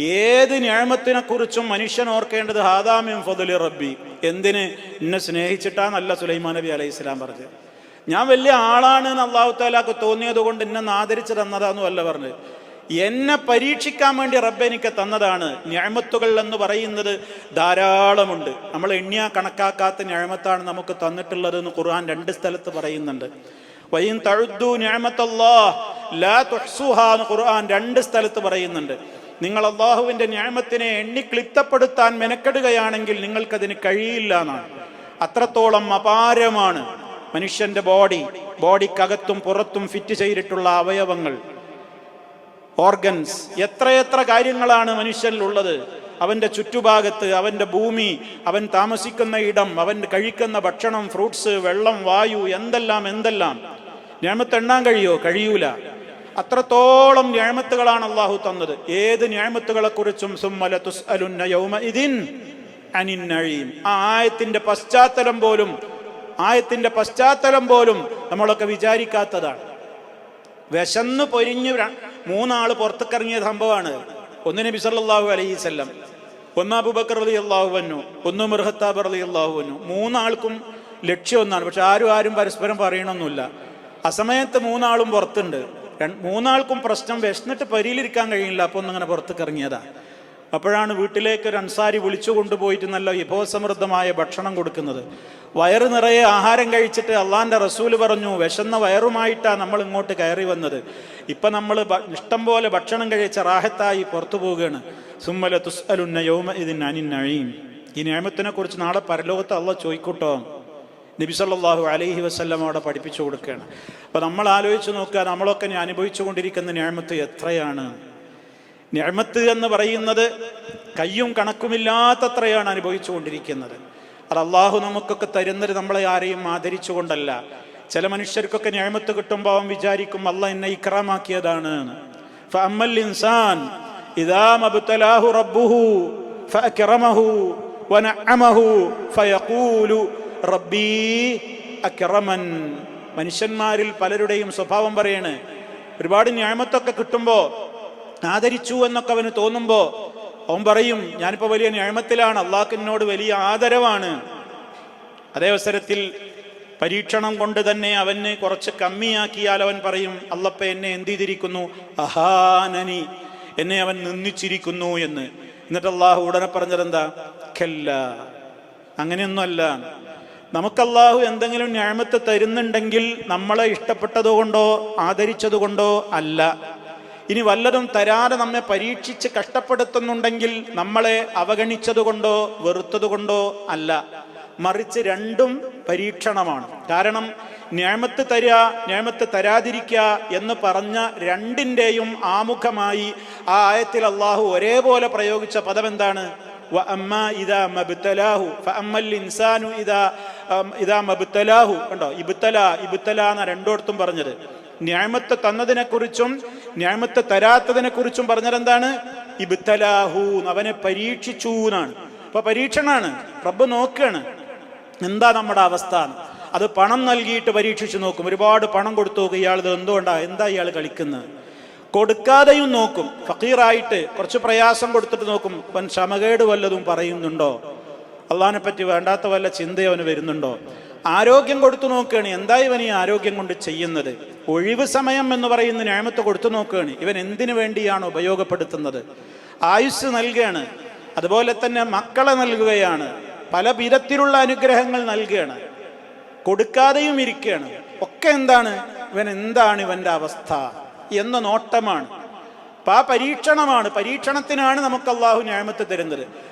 ഏത് കുറിച്ചും മനുഷ്യൻ ഓർക്കേണ്ടത് ഹാദാമിം ഫതുലി റബ്ബി. എന്തിന്? എന്നെ സ്നേഹിച്ചിട്ടാന്നല്ല സുലൈമാൻ നബി അലൈഹി ഇസ്ലാം പറഞ്ഞത്. ഞാൻ വലിയ ആളാണ് എന്ന് അള്ളാഹു താലാക്ക് തോന്നിയത് കൊണ്ട് എന്നെ ആദരിച്ച് തന്നതാന്നും അല്ല പറഞ്ഞത്. എന്നെ പരീക്ഷിക്കാൻ വേണ്ടി റബ്ബ് എനിക്ക് തന്നതാണ്. ഞാമത്തുകൾ എന്ന് പറയുന്നത് ധാരാളമുണ്ട്. നമ്മൾ എണ്ണിയ കണക്കാക്കാത്ത ഞാമത്താണ് നമുക്ക് തന്നിട്ടുള്ളത് എന്ന് ഖുർആൻ രണ്ട് സ്ഥലത്ത് പറയുന്നുണ്ട്. വൈൻ തഴുദ്ദു ഞാമത്തല്ലാ ലാ തുഹ്സുഹ എന്ന് ഖുർആൻ രണ്ട് സ്ഥലത്ത് പറയുന്നുണ്ട്. നിങ്ങൾ അള്ളാഹുവിന്റെ ഞാമത്തിനെ എണ്ണി ക്ലിപ്തപ്പെടുത്താൻ മെനക്കെടുകയാണെങ്കിൽ നിങ്ങൾക്കതിന് കഴിയില്ല എന്നാണ്. അത്രത്തോളം അപാരമാണ് മനുഷ്യന്റെ ബോഡി ബോഡിക്കകത്തും പുറത്തും ഫിറ്റ് ചെയ്തിട്ടുള്ള അവയവങ്ങൾ. ഓർഗൻസ് എത്രയെത്ര കാര്യങ്ങളാണ് മനുഷ്യനിലുള്ളത് അവന്റെ ചുറ്റുഭാഗത്ത് അവന്റെ ഭൂമി അവൻ താമസിക്കുന്ന ഇടം അവൻ കഴിക്കുന്ന ഭക്ഷണം ഫ്രൂട്ട്സ് വെള്ളം വായു എന്തെല്ലാം എന്തെല്ലാം. ഞാൻ തെണ്ണാൻ കഴിയോ? കഴിയൂല. അത്രത്തോളം ഞാമത്തുകളാണ് അള്ളാഹു തന്നത്. ഏത് ഞാമത്തുകളെ കുറിച്ചും സുമ്മല തുസ്അലുന്ന യൗമ ഇതിൻ ആ ആയത്തിന്റെ പശ്ചാത്തലം പോലും ആയത്തിന്റെ പശ്ചാത്തലം പോലും നമ്മളൊക്കെ വിചാരിക്കാത്തതാണ്. വിശന്ന് പൊരിഞ്ഞു മൂന്നാൾ പുറത്തേക്കിറങ്ങിയ സംഭവമാണ്. ഒന്ന് നബി സല്ലല്ലാഹു അലൈഹി വസല്ലം ഒന്ന് അബൂബക്കർ റളി അള്ളാഹു വന്നു ഒന്ന് മിർഹത്താബ് അലി അള്ളാഹു വന്നു മൂന്നാൾക്കും ലക്ഷ്യം ഒന്നാണ്. പക്ഷെ ആരും ആരും പരസ്പരം പറയണമൊന്നുമില്ല അസമയത്ത് മൂന്നാളും പുറത്തുണ്ട്. മൂന്നാൾക്കും പ്രശ്നം വിശന്നിട്ട് പരിയിലിരിക്കാൻ കഴിയില്ല. അപ്പോൾ ഒന്നങ്ങനെ പുറത്തേക്ക് ഇറങ്ങിയതാ. അപ്പോഴാണ് വീട്ടിലേക്ക് ഒരു അൻസാരി വിളിച്ചു കൊണ്ടുപോയിട്ട് നല്ല വിഭവസമൃദ്ധമായ ഭക്ഷണം കൊടുക്കുന്നത്. വയറ് നിറയെ ആഹാരം കഴിച്ചിട്ട് അള്ളാന്റെ റസൂൽ പറഞ്ഞു വിശന്ന വയറുമായിട്ടാണ് നമ്മൾ ഇങ്ങോട്ട് കയറി വന്നത്. ഇപ്പം നമ്മൾ ഇഷ്ടം പോലെ ഭക്ഷണം കഴിച്ച റാഹത്തായി പുറത്തു പോവുകയാണ്. സുമ്മല തുസ്അലുന്ന യോമ ഇതിൻ അനിന്നഴീം ഈ നിയമത്തിനെ കുറിച്ച് നാളെ പരലോകത്ത് അള്ള ചോദിക്കൂട്ടോ? നബി സല്ലല്ലാഹു അലൈഹി വസ്ലം അവിടെ പഠിപ്പിച്ചു കൊടുക്കുകയാണ്. അപ്പോൾ നമ്മൾ ആലോചിച്ച് നോക്കുക നമ്മളൊക്കെ അനുഭവിച്ചു കൊണ്ടിരിക്കുന്ന ഞാമത്ത് എത്രയാണ്? ഞാമത്ത് എന്ന് പറയുന്നത് കയ്യും കണക്കുമില്ലാത്തത്രയാണ് അനുഭവിച്ചു കൊണ്ടിരിക്കുന്നത് അത് അള്ളാഹു നമുക്കൊക്കെ തരുന്നത് നമ്മളെ ആരെയും ആദരിച്ചുകൊണ്ടല്ല. ചില മനുഷ്യർക്കൊക്കെ ഞാമത്ത് കിട്ടുമ്പോൾ അവൻ വിചാരിക്കും അല്ല എന്നെ ഇക്രാമാക്കിയതാണ്. ഫഅമ്മൽ ഇൻസാൻ ഇദാ റബ്ബുഹു ഫയഖൂലു റബ്ബീ അക്രമൻ മനുഷ്യന്മാരിൽ പലരുടെയും സ്വഭാവം പറയാണ്. ഒരുപാട് ന്യായമത്തൊക്കെ കിട്ടുമ്പോ ആദരിച്ചു എന്നൊക്കെ അവന് തോന്നുമ്പോ അവൻ പറയും ഞാനിപ്പോ വലിയ ന്യായമത്തിലാണ് അള്ളാഹ്ക്കിനോട് വലിയ ആദരവാണ്. അതേ അവസരത്തിൽ പരീക്ഷണം കൊണ്ട് തന്നെ അവന് കുറച്ച് കമ്മിയാക്കിയാൽ അവൻ പറയും അള്ളപ്പ എന്നെ എന്ത് ചെയ്തിരിക്കുന്നു? അഹാനനി എന്നെ അവൻ നിന്ദിച്ചിരിക്കുന്നു എന്ന്. എന്നിട്ട് അള്ളാഹു ഉടനെ പറഞ്ഞതെന്താ? ഖല്ല അങ്ങനെയൊന്നുമല്ല. നമുക്ക് അള്ളാഹു എന്തെങ്കിലും ഞാമത്ത് തരുന്നുണ്ടെങ്കിൽ നമ്മളെ ഇഷ്ടപ്പെട്ടതുകൊണ്ടോ ആദരിച്ചതുകൊണ്ടോ അല്ല ഇനി വല്ലതും തരാതെ നമ്മെ പരീക്ഷിച്ച് കഷ്ടപ്പെടുത്തുന്നുണ്ടെങ്കിൽ നമ്മളെ അവഗണിച്ചതുകൊണ്ടോ വെറുത്തതുകൊണ്ടോ അല്ല മറിച്ച് രണ്ടും പരീക്ഷണമാണ് കാരണം ന്യാമത്ത് തരിക ന്യാമത്ത് തരാതിരിക്കുക എന്ന് പറഞ്ഞ രണ്ടിൻ്റെയും ആമുഖമായി ആ ആയത്തിൽ അള്ളാഹു ഒരേപോലെ പ്രയോഗിച്ച പദം എന്താണ് وأما إذا ما ابتلاه فأما الإنسان إذا ഇതാ മബുത്തലാഹു. കണ്ടോ? ഇബുത്തല ഇബുത്തല എന്ന രണ്ടോടത്തും പറഞ്ഞത്. ന്യായമത്ത് തന്നതിനെക്കുറിച്ചും ന്യായമത്ത് തരാത്തതിനെ കുറിച്ചും പറഞ്ഞത് എന്താണ് ഇബുത്തലാഹു അവനെ പരീക്ഷിച്ചു എന്നാണ്. ഇപ്പൊ പരീക്ഷണാണ്. റബ്ബ് നോക്കുകയാണ് എന്താ നമ്മുടെ അവസ്ഥ അത് പണം നൽകിയിട്ട് പരീക്ഷിച്ചു നോക്കും. ഒരുപാട് പണം കൊടുത്തു നോക്കും. ഇയാൾ ഇത് എന്തുകൊണ്ടാ? എന്താ ഇയാൾ കളിക്കുന്നത് കൊടുക്കാതെയും നോക്കും. ഫക്കീറായിട്ട് കുറച്ച് പ്രയാസം കൊടുത്തിട്ട് നോക്കും. അവൻ ക്ഷമകേട് വല്ലതും പറയുന്നുണ്ടോ? അള്ളഹാനെ പറ്റി വേണ്ടാത്ത വല്ല ചിന്ത അവന് വരുന്നുണ്ടോ? ആരോഗ്യം കൊടുത്തു നോക്കുകയാണ്. എന്താ ഇവൻ ഈ ആരോഗ്യം കൊണ്ട് ചെയ്യുന്നത്? ഒഴിവ് സമയം എന്ന് പറയുന്ന ന്യായമത്ത് കൊടുത്തു നോക്കുകയാണ്. ഇവൻ എന്തിനു വേണ്ടിയാണ് ഉപയോഗപ്പെടുത്തുന്നത്? ആയുസ് നൽകുകയാണ്. അതുപോലെ തന്നെ മക്കളെ നൽകുകയാണ്. പല വിധത്തിലുള്ള അനുഗ്രഹങ്ങൾ നൽകുകയാണ്. കൊടുക്കാതെയും ഇരിക്കുകയാണ്. ഒക്കെ എന്താണ്? ഇവൻ എന്താണ് ഇവന്റെ അവസ്ഥ എന്ന നോട്ടമാണ്. അപ്പൊ ആ പരീക്ഷണമാണ്. പരീക്ഷണത്തിനാണ് നമുക്ക് അള്ളാഹു ന്യായമത്ത് തരുന്നത്.